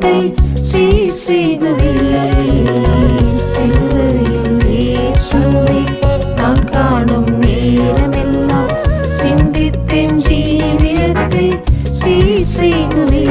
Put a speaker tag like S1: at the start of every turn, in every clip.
S1: പാട്ടെ ശ്രീ ശ്രീ നാം കാണും നേരമെല്ലാം ചിന്തിത്തിൻ ജീവിതത്തെ ശ്രീ ശ്രീ ഗുരി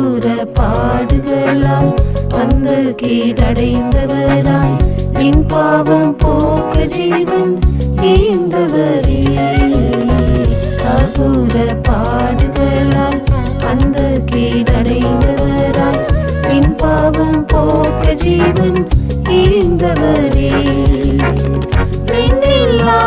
S1: அகுர பாடுகளால் வந்து கீழடைந்தவராய் என் பாவம் போக்க ஜீவன் ஈந்தவரே. அகுர பாடுகளால் வந்து கீழடைந்தவராய் என் பாவம் போக்க ஜீவன் ஈந்தவரே. எண்ணில்லா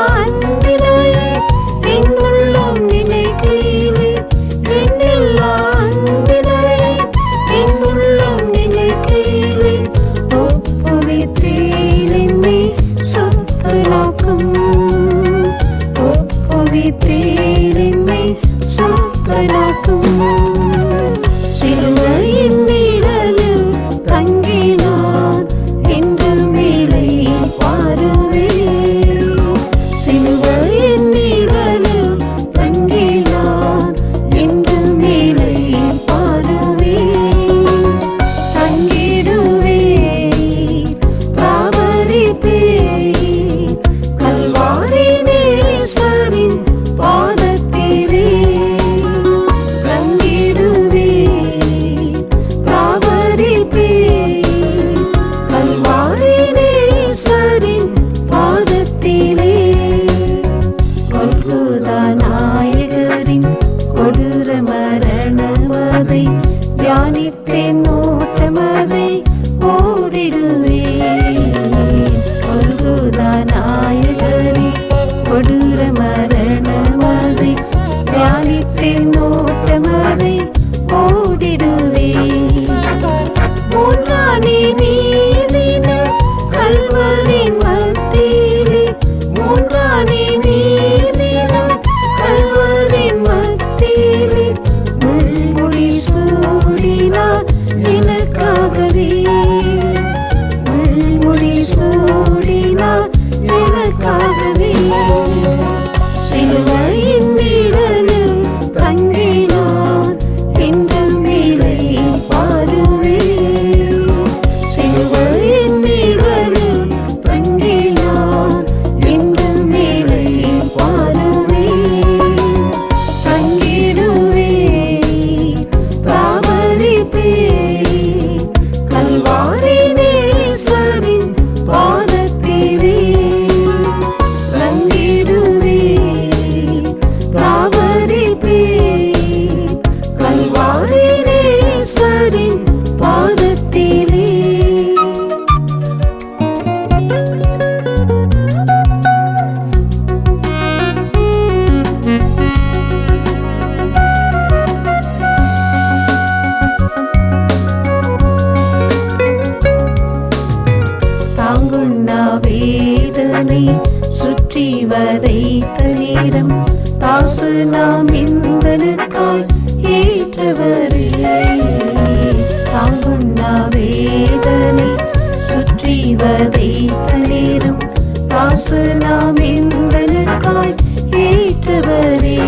S1: நாம் எங்களுக்காய் ஏற்றவரே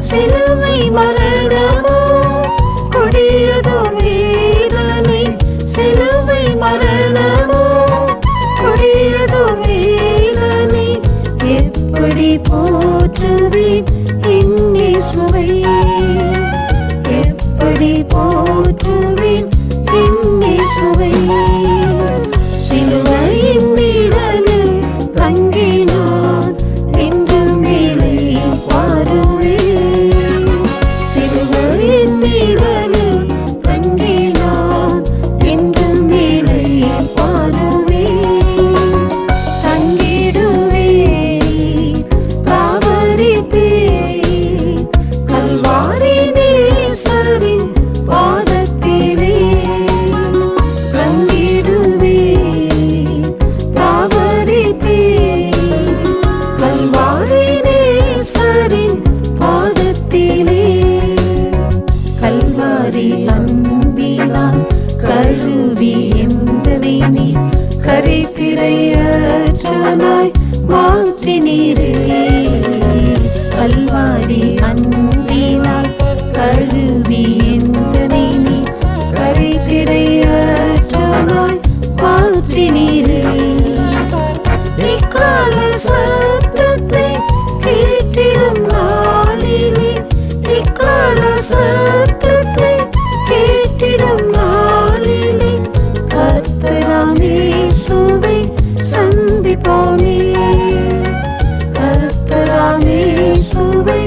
S1: சிலுவை மரணமோ? கொடியதோ வேதனை. சிலுவை மரணமோ? கொடியதோ வேதனை. எப்படி போற்றுவேன் என்னை சுவை எப்படி போற்றுவேன் பாற்றினீரே கல்வாரி அன்பு இயேசுவை